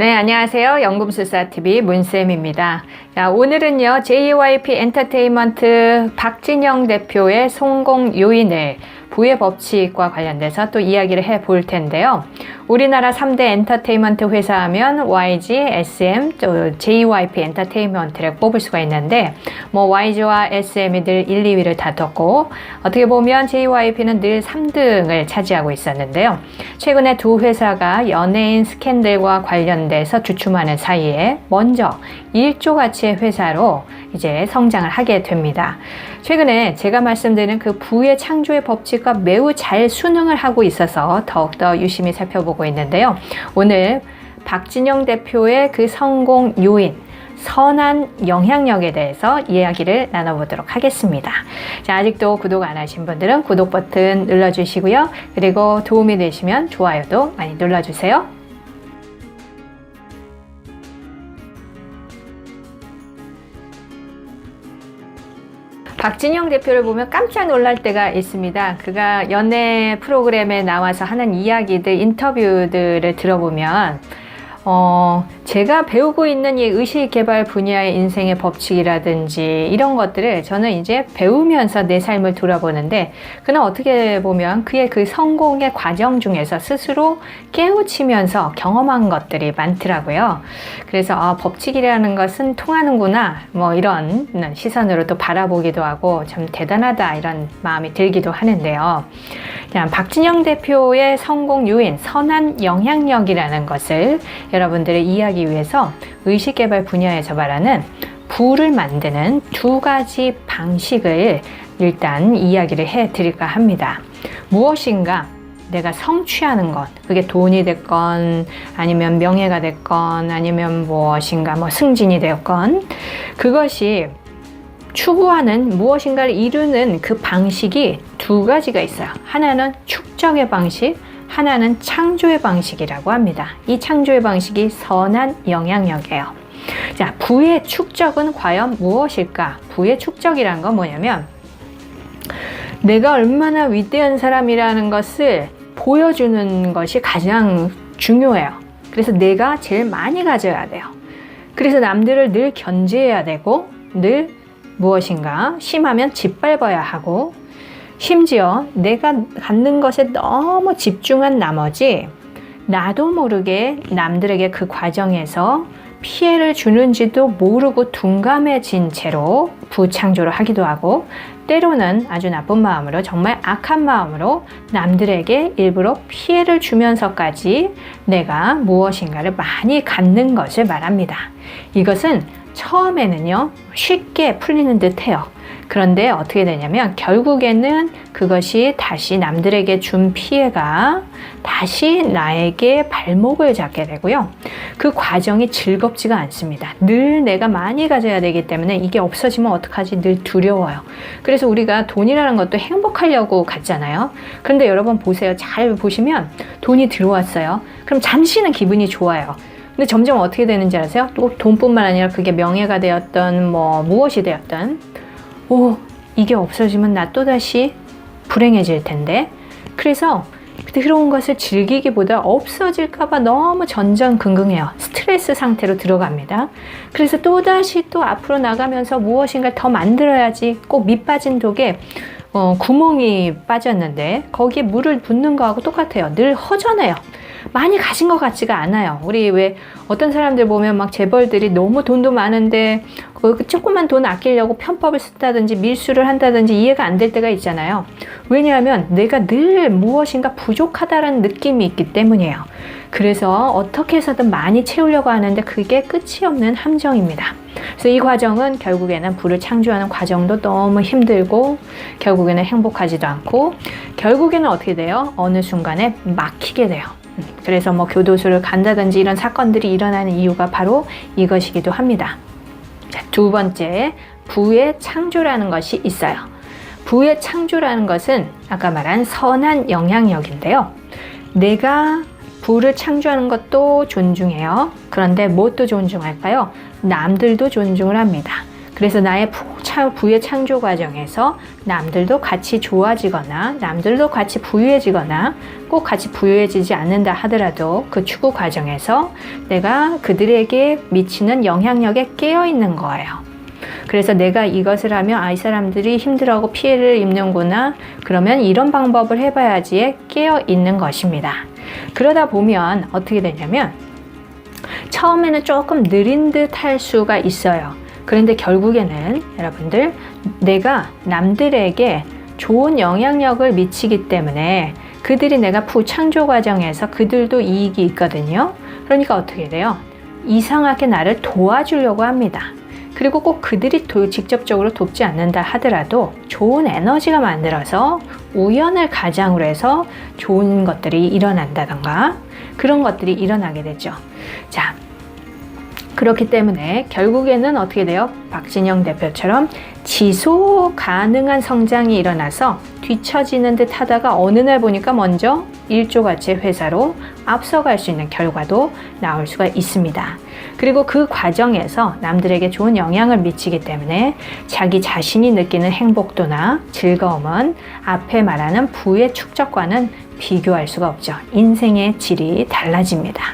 네, 안녕하세요. 연금술사TV 문쌤입니다. 자, 오늘은요, JYP 엔터테인먼트 박진영 대표의 성공 요인을 부의 법칙과 관련돼서 또 이야기를 해 볼 텐데요. 우리나라 3대 엔터테인먼트 회사 하면 YG, SM, 또 JYP 엔터테인먼트를 뽑을 수가 있는데, 뭐 YG와 SM이 늘 1, 2위를 다퉜고, 어떻게 보면 JYP는 늘 3등을 차지하고 있었는데요. 최근에 두 회사가 연예인 스캔들과 관련돼서 주춤하는 사이에 먼저 1조 가치의 회사로 이제 성장을 하게 됩니다. 최근에 제가 말씀드린 그 부의 창조의 법칙 과 매우 잘 순응을 하고 있어서 더욱더 유심히 살펴보고 있는데요. 오늘 박진영 대표의 그 성공 요인, 선한 영향력에 대해서 이야기를 나눠보도록 하겠습니다. 자, 아직도 구독 안 하신 분들은 구독 버튼 눌러주시고요. 그리고 도움이 되시면 좋아요도 많이 눌러주세요. 박진영 대표를 보면 깜짝 놀랄 때가 있습니다. 그가 연애 프로그램에 나와서 하는 이야기들, 인터뷰들을 들어보면, 어, 제가 배우고 있는 이 의식 개발 분야의 인생의 법칙이라든지 이런 것들을 저는 이제 배우면서 내 삶을 돌아보는데, 그는 어떻게 보면 그의 그 성공의 과정 중에서 스스로 깨우치면서 경험한 것들이 많더라고요. 그래서 아, 법칙이라는 것은 통하는구나, 뭐 이런 시선으로 또 바라보기도 하고 참 대단하다 이런 마음이 들기도 하는데요. 자, 박진영 대표의 성공 요인, 선한 영향력이라는 것을 여러분들의 이해하기 위해서 의식개발 분야에서 말하는 부를 만드는 두 가지 방식을 일단 이야기를 해 드릴까 합니다. 무엇인가 내가 성취하는 것, 그게 돈이 됐건, 아니면 명예가 됐건, 아니면 무엇인가, 뭐 승진이 되었건, 그것이 추구하는 무엇인가를 이루는 그 방식이 두 가지가 있어요. 하나는 축적의 방식, 하나는 창조의 방식이라고 합니다. 이 창조의 방식이 선한 영향력이에요. 자, 부의 축적은 과연 무엇일까? 부의 축적이란 건 뭐냐면 내가 얼마나 위대한 사람이라는 것을 보여주는 것이 가장 중요해요. 그래서 내가 제일 많이 가져야 돼요. 그래서 남들을 늘 견제해야 되고 늘 무엇인가 심하면 짓밟아야 하고 심지어 내가 갖는 것에 너무 집중한 나머지 나도 모르게 남들에게 그 과정에서 피해를 주는지도 모르고 둔감해진 채로 부창조를 하기도 하고 때로는 아주 나쁜 마음으로 정말 악한 마음으로 남들에게 일부러 피해를 주면서까지 내가 무엇인가를 많이 갖는 것을 말합니다. 이것은 처음에는요 쉽게 풀리는 듯해요. 그런데 어떻게 되냐면 결국에는 그것이 다시 남들에게 준 피해가 다시 나에게 발목을 잡게 되고요. 그 과정이 즐겁지가 않습니다. 늘 내가 많이 가져야 되기 때문에 이게 없어지면 어떡하지 늘 두려워요. 그래서 우리가 돈이라는 것도 행복하려고 갖잖아요. 그런데 여러분 보세요. 잘 보시면 돈이 들어왔어요. 그럼 잠시는 기분이 좋아요. 근데 점점 어떻게 되는지 아세요? 또 돈뿐만 아니라 그게 명예가 되었던 뭐 무엇이 되었던 오 이게 없어지면 나 또다시 불행해질 텐데 그래서 들어온 것을 즐기기보다 없어질까봐 너무 전전긍긍해요. 스트레스 상태로 들어갑니다. 그래서 또다시 또 앞으로 나가면서 무엇인가 더 만들어야지 꼭 밑빠진 독에 어, 구멍이 빠졌는데 거기에 물을 붓는 거하고 똑같아요. 늘 허전해요. 많이 가진 것 같지가 않아요. 우리 왜 어떤 사람들 보면 막 재벌들이 너무 돈도 많은데 그 조금만 돈 아끼려고 편법을 쓴다든지 밀수를 한다든지 이해가 안 될 때가 있잖아요. 왜냐하면 내가 늘 무엇인가 부족하다는 느낌이 있기 때문이에요. 그래서 어떻게 해서든 많이 채우려고 하는데 그게 끝이 없는 함정입니다. 그래서 이 과정은 결국에는 부를 창조하는 과정도 너무 힘들고 결국에는 행복하지도 않고 결국에는 어떻게 돼요? 어느 순간에 막히게 돼요. 그래서 뭐 교도소를 간다든지 이런 사건들이 일어나는 이유가 바로 이것이기도 합니다. 자, 두 번째, 부의 창조라는 것이 있어요. 부의 창조라는 것은 아까 말한 선한 영향력인데요. 내가 부를 창조하는 것도 존중해요. 그런데 무엇도 존중할까요? 남들도 존중을 합니다. 그래서 나의 부의 창조 과정에서 남들도 같이 좋아지거나 남들도 같이 부유해지거나 꼭 같이 부유해지지 않는다 하더라도 그 추구 과정에서 내가 그들에게 미치는 영향력에 깨어 있는 거예요. 그래서 내가 이것을 하면 아, 이 사람들이 힘들어하고 피해를 입는구나. 그러면 이런 방법을 해봐야지에 깨어 있는 것입니다. 그러다 보면 어떻게 되냐면 처음에는 조금 느린 듯 할 수가 있어요. 그런데 결국에는 여러분들 내가 남들에게 좋은 영향력을 미치기 때문에 그들이 내가 부창조 과정에서 그들도 이익이 있거든요. 그러니까 어떻게 돼요? 이상하게 나를 도와주려고 합니다. 그리고 꼭 그들이 도- 직접적으로 돕지 않는다 하더라도 좋은 에너지가 만들어서 우연을 가장으로 해서 좋은 것들이 일어난다던가 그런 것들이 일어나게 되죠. 자, 그렇기 때문에 결국에는 어떻게 돼요? 박진영 대표처럼 지속 가능한 성장이 일어나서 뒤처지는 듯 하다가 어느 날 보니까 먼저 일조가치 회사로 앞서갈 수 있는 결과도 나올 수가 있습니다. 그리고 그 과정에서 남들에게 좋은 영향을 미치기 때문에 자기 자신이 느끼는 행복도나 즐거움은 앞에 말하는 부의 축적과는 비교할 수가 없죠. 인생의 질이 달라집니다.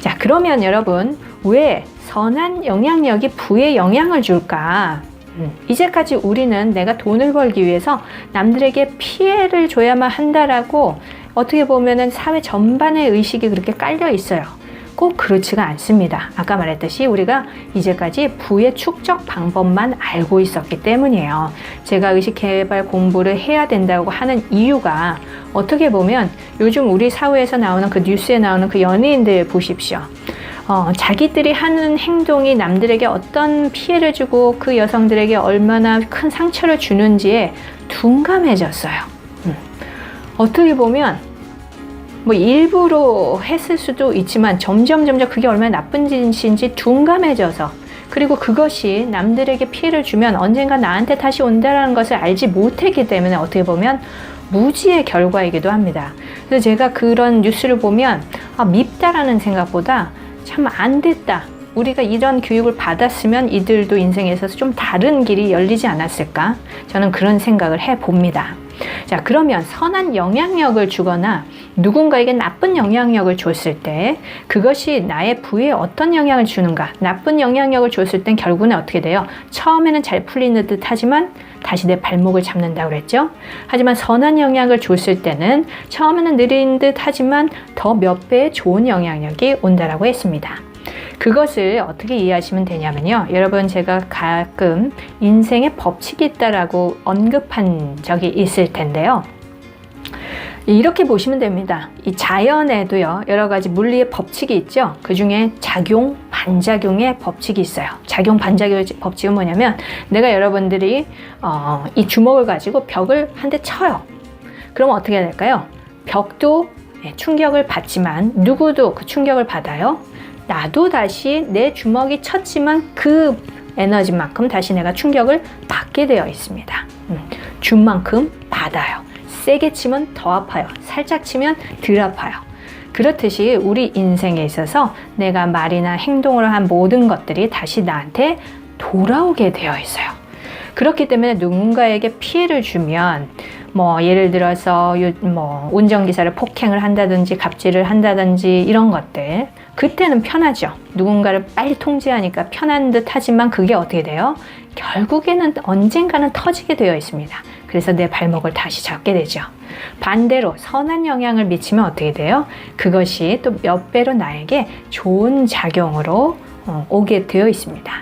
자, 그러면 여러분, 왜 선한 영향력이 부에 영향을 줄까? 음, 이제까지 우리는 내가 돈을 벌기 위해서 남들에게 피해를 줘야만 한다라고 어떻게 보면은 사회 전반의 의식이 그렇게 깔려 있어요. 꼭 그렇지가 않습니다. 아까 말했듯이 우리가 이제까지 부의 축적 방법만 알고 있었기 때문이에요. 제가 의식 개발 공부를 해야 된다고 하는 이유가 어떻게 보면 요즘 우리 사회에서 나오는 그 뉴스에 나오는 그 연예인들 보십시오. 어, 자기들이 하는 행동이 남들에게 어떤 피해를 주고 그 여성들에게 얼마나 큰 상처를 주는지에 둔감해졌어요. 음. 어떻게 보면 뭐 일부러 했을 수도 있지만 점점 점점 그게 얼마나 나쁜 짓인지 둔감해져서 그리고 그것이 남들에게 피해를 주면 언젠가 나한테 다시 온다라는 것을 알지 못했기 때문에 어떻게 보면 무지의 결과이기도 합니다. 그래서 제가 그런 뉴스를 보면 아, 밉다라는 생각보다 참 안 됐다. 우리가 이런 교육을 받았으면 이들도 인생에서 좀 다른 길이 열리지 않았을까? 저는 그런 생각을 해 봅니다. 자, 그러면 선한 영향력을 주거나 누군가에게 나쁜 영향력을 줬을 때 그것이 나의 부에 어떤 영향을 주는가? 나쁜 영향력을 줬을 땐 결국은 어떻게 돼요? 처음에는 잘 풀리는 듯 하지만 다시 내 발목을 잡는다고 그랬죠? 하지만 선한 영향을 줬을 때는 처음에는 느린 듯 하지만 더 몇 배의 좋은 영향력이 온다라고 했습니다. 그것을 어떻게 이해하시면 되냐면요. 여러분 제가 가끔 인생의 법칙이 있다라고 언급한 적이 있을 텐데요. 이렇게 보시면 됩니다. 이 자연에도요, 여러 가지 물리의 법칙이 있죠. 그 중에 작용, 반작용의 법칙이 있어요. 작용, 반작용의 법칙은 뭐냐면, 내가 여러분들이, 어, 이 주먹을 가지고 벽을 한 대 쳐요. 그럼 어떻게 될까요? 벽도 예, 충격을 받지만, 누구도 그 충격을 받아요. 나도 다시 내 주먹이 쳤지만 그 에너지만큼 다시 내가 충격을 받게 되어 있습니다. 음, 준 만큼 받아요. 세게 치면 더 아파요. 살짝 치면 덜 아파요. 그렇듯이 우리 인생에 있어서 내가 말이나 행동을 한 모든 것들이 다시 나한테 돌아오게 되어 있어요. 그렇기 때문에 누군가에게 피해를 주면 뭐 예를 들어서 요- 뭐 운전기사를 폭행을 한다든지 갑질을 한다든지 이런 것들 그때는 편하죠. 누군가를 빨리 통제하니까 편한 듯 하지만 그게 어떻게 돼요? 결국에는 언젠가는 터지게 되어 있습니다. 그래서 내 발목을 다시 잡게 되죠. 반대로 선한 영향을 미치면 어떻게 돼요? 그것이 또 몇 배로 나에게 좋은 작용으로 어, 오게 되어 있습니다.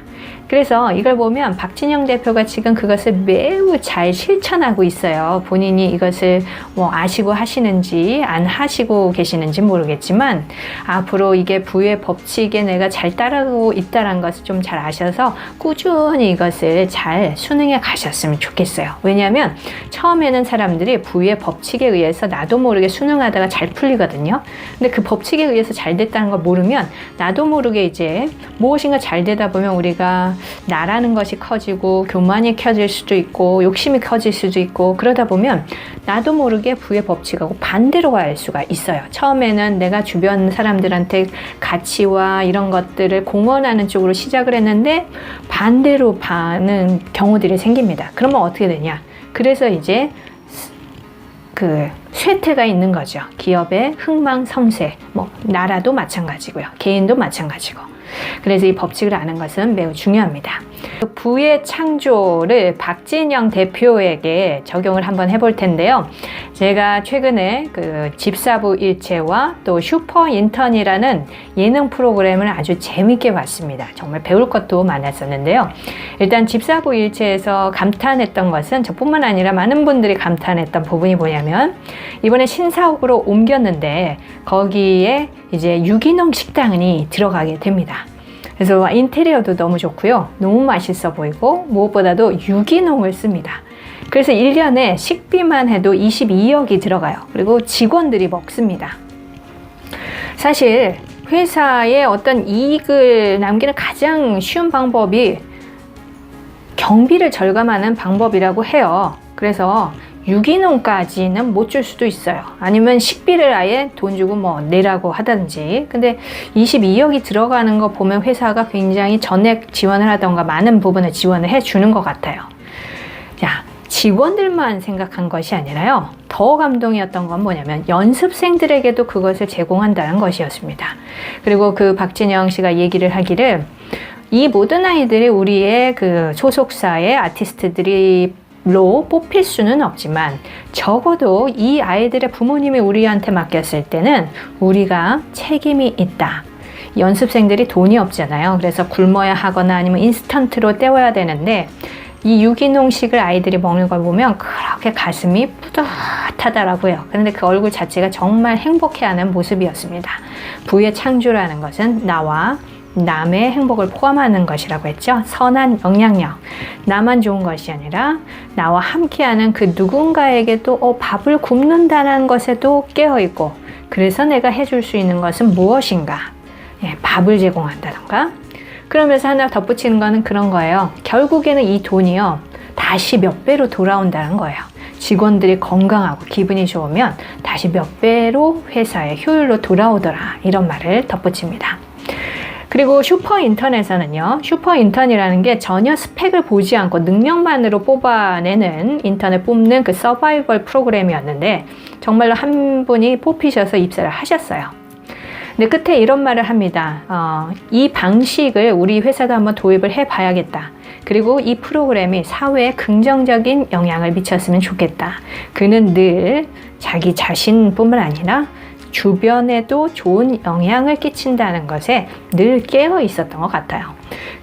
그래서 이걸 보면 박진영 대표가 지금 그것을 매우 잘 실천하고 있어요. 본인이 이것을 뭐 아시고 하시는지 안 하시고 계시는지 모르겠지만 앞으로 이게 부의 법칙에 내가 잘 따르고 있다는 것을 좀 잘 아셔서 꾸준히 이것을 잘 수능해 가셨으면 좋겠어요. 왜냐하면 처음에는 사람들이 부의 법칙에 의해서 나도 모르게 수능하다가 잘 풀리거든요. 근데 그 법칙에 의해서 잘 됐다는 걸 모르면 나도 모르게 이제 무엇인가 잘 되다 보면 우리가 나라는 것이 커지고 교만이 켜질 수도 있고 욕심이 커질 수도 있고 그러다 보면 나도 모르게 부의 법칙하고 반대로 갈 수가 있어요. 처음에는 내가 주변 사람들한테 가치와 이런 것들을 공언하는 쪽으로 시작을 했는데 반대로 가는 경우들이 생깁니다. 그러면 어떻게 되냐? 그래서 이제 그 쇠퇴가 있는 거죠. 기업의 흥망성쇠, 뭐 나라도 마찬가지고요. 개인도 마찬가지고. 그래서 이 법칙을 아는 것은 매우 중요합니다. 부의 창조를 박진영 대표에게 적용을 한번 해볼 텐데요. 제가 최근에 그 집사부 일체와 또 슈퍼 인턴이라는 예능 프로그램을 아주 재밌게 봤습니다. 정말 배울 것도 많았었는데요. 일단 집사부 일체에서 감탄했던 것은 저뿐만 아니라 많은 분들이 감탄했던 부분이 뭐냐면 이번에 신사옥으로 옮겼는데 거기에 이제 유기농 식당이 들어가게 됩니다. 그래서 인테리어도 너무 좋고요. 너무 맛있어 보이고 무엇보다도 유기농을 씁니다. 그래서 1년에 식비만 해도 22억이 들어가요. 그리고 직원들이 먹습니다. 사실 회사에 어떤 이익을 남기는 가장 쉬운 방법이 경비를 절감하는 방법이라고 해요. 그래서 유기농까지는 못 줄 수도 있어요. 아니면 식비를 아예 돈 주고 뭐 내라고 하든지. 근데 22억이 들어가는 거 보면 회사가 굉장히 전액 지원을 하던가 많은 부분을 지원을 해 주는 것 같아요. 자, 직원들만 생각한 것이 아니라요. 더 감동이었던 건 뭐냐면 연습생들에게도 그것을 제공한다는 것이었습니다. 그리고 그 박진영 씨가 얘기를 하기를 이 모든 아이들이 우리의 그 소속사의 아티스트들이 로 뽑힐 수는 없지만 적어도 이 아이들의 부모님이 우리한테 맡겼을 때는 우리가 책임이 있다. 연습생들이 돈이 없잖아요. 그래서 굶어야 하거나 아니면 인스턴트로 때워야 되는데 이 유기농식을 아이들이 먹는 걸 보면 그렇게 가슴이 뿌듯하더라고요. 그런데 그 얼굴 자체가 정말 행복해하는 모습이었습니다. 부의 창조라는 것은 나와 남의 행복을 포함하는 것이라고 했죠. 선한 영향력. 나만 좋은 것이 아니라 나와 함께하는 그 누군가에게도 어, 밥을 굶는다는 것에도 깨어있고 그래서 내가 해줄 수 있는 것은 무엇인가? 예, 밥을 제공한다던가. 그러면서 하나 덧붙이는 거는 그런 거예요. 결국에는 이 돈이요. 다시 몇 배로 돌아온다는 거예요. 직원들이 건강하고 기분이 좋으면 다시 몇 배로 회사의 효율로 돌아오더라. 이런 말을 덧붙입니다. 그리고 슈퍼 인턴에서는요, 슈퍼 인턴이라는 게 전혀 스펙을 보지 않고 능력만으로 뽑아내는 인턴을 뽑는 그 서바이벌 프로그램이었는데, 정말로 한 분이 뽑히셔서 입사를 하셨어요. 근데 끝에 이런 말을 합니다. 어, 이 방식을 우리 회사도 한번 도입을 해 봐야겠다. 그리고 이 프로그램이 사회에 긍정적인 영향을 미쳤으면 좋겠다. 그는 늘 자기 자신뿐만 아니라 주변에도 좋은 영향을 끼친다는 것에 늘 깨어 있었던 것 같아요.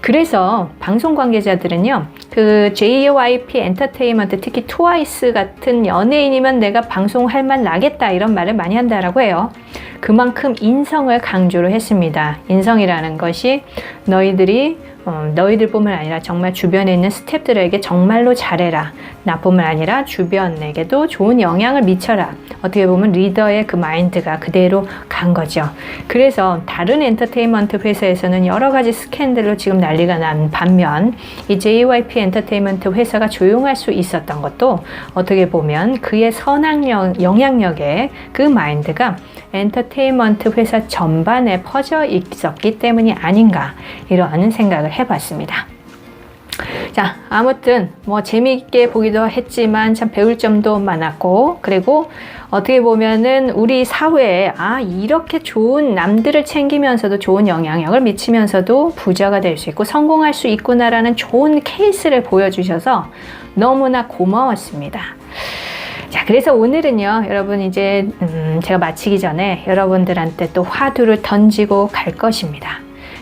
그래서 방송 관계자들은요, 그 JYP 엔터테인먼트, 특히 트와이스 같은 연예인이면 내가 방송할 만 나겠다 이런 말을 많이 한다라고 해요. 그만큼 인성을 강조를 했습니다. 인성이라는 것이 너희들이 어, 너희들뿐만 아니라 정말 주변에 있는 스탭들에게 정말로 잘해라. 나뿐만 아니라 주변에게도 좋은 영향을 미쳐라. 어떻게 보면 리더의 그 마인드가 그대로 간 거죠. 그래서 다른 엔터테인먼트 회사에서는 여러 가지 스캔들로 지금 난리가 난 반면 이 JYP 엔터테인먼트 회사가 조용할 수 있었던 것도 어떻게 보면 그의 선악력, 영향력에 그 마인드가 엔터테인먼트 회사 전반에 퍼져 있었기 때문이 아닌가 이런 생각을 해봤습니다. 자, 아무튼 뭐 재미있게 보기도 했지만 참 배울 점도 많았고 그리고 어떻게 보면은 우리 사회에 아 이렇게 좋은 남들을 챙기면서도 좋은 영향력을 미치면서도 부자가 될 수 있고 성공할 수 있구나라는 좋은 케이스를 보여주셔서 너무나 고마웠습니다. 자, 그래서 오늘은요, 여러분 이제 음, 제가 마치기 전에 여러분들한테 또 화두를 던지고 갈 것입니다.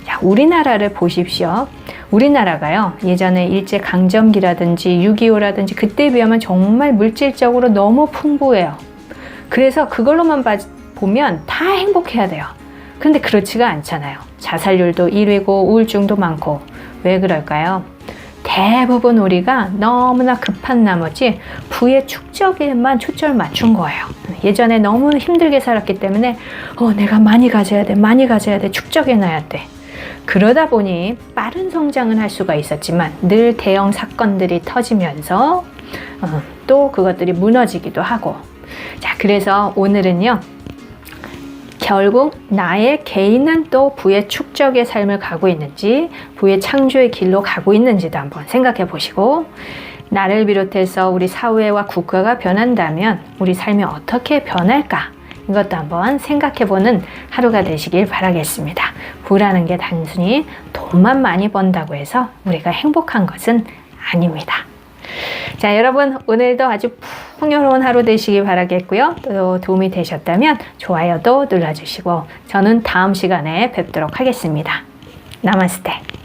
자, 우리나라를 보십시오. 우리나라가요, 예전에 일제강점기라든지 6.25라든지 그때 비하면 정말 물질적으로 너무 풍부해요. 그래서 그걸로만 봐, 보면 다 행복해야 돼요. 근데 그렇지가 않잖아요. 자살률도 1위고 우울증도 많고. 왜 그럴까요? 대부분 우리가 너무나 급한 나머지 부의 축적에만 초점을 맞춘 거예요. 예전에 너무 힘들게 살았기 때문에 어, 내가 많이 가져야 돼, 많이 가져야 돼, 축적해 놔야 돼. 그러다 보니 빠른 성장은 할 수가 있었지만 늘 대형 사건들이 터지면서 어, 또 그것들이 무너지기도 하고. 자 그래서 오늘은요 결국 나의 개인은 또 부의 축적의 삶을 가고 있는지 부의 창조의 길로 가고 있는지도 한번 생각해 보시고 나를 비롯해서 우리 사회와 국가가 변한다면 우리 삶이 어떻게 변할까 이것도 한번 생각해 보는 하루가 되시길 바라겠습니다. 부라는 게 단순히 돈만 많이 번다고 해서 우리가 행복한 것은 아닙니다. 자, 여러분, 오늘도 아주 풍요로운 하루 되시길 바라겠고요. 또 도움이 되셨다면 좋아요도 눌러주시고, 저는 다음 시간에 뵙도록 하겠습니다. 나마스테.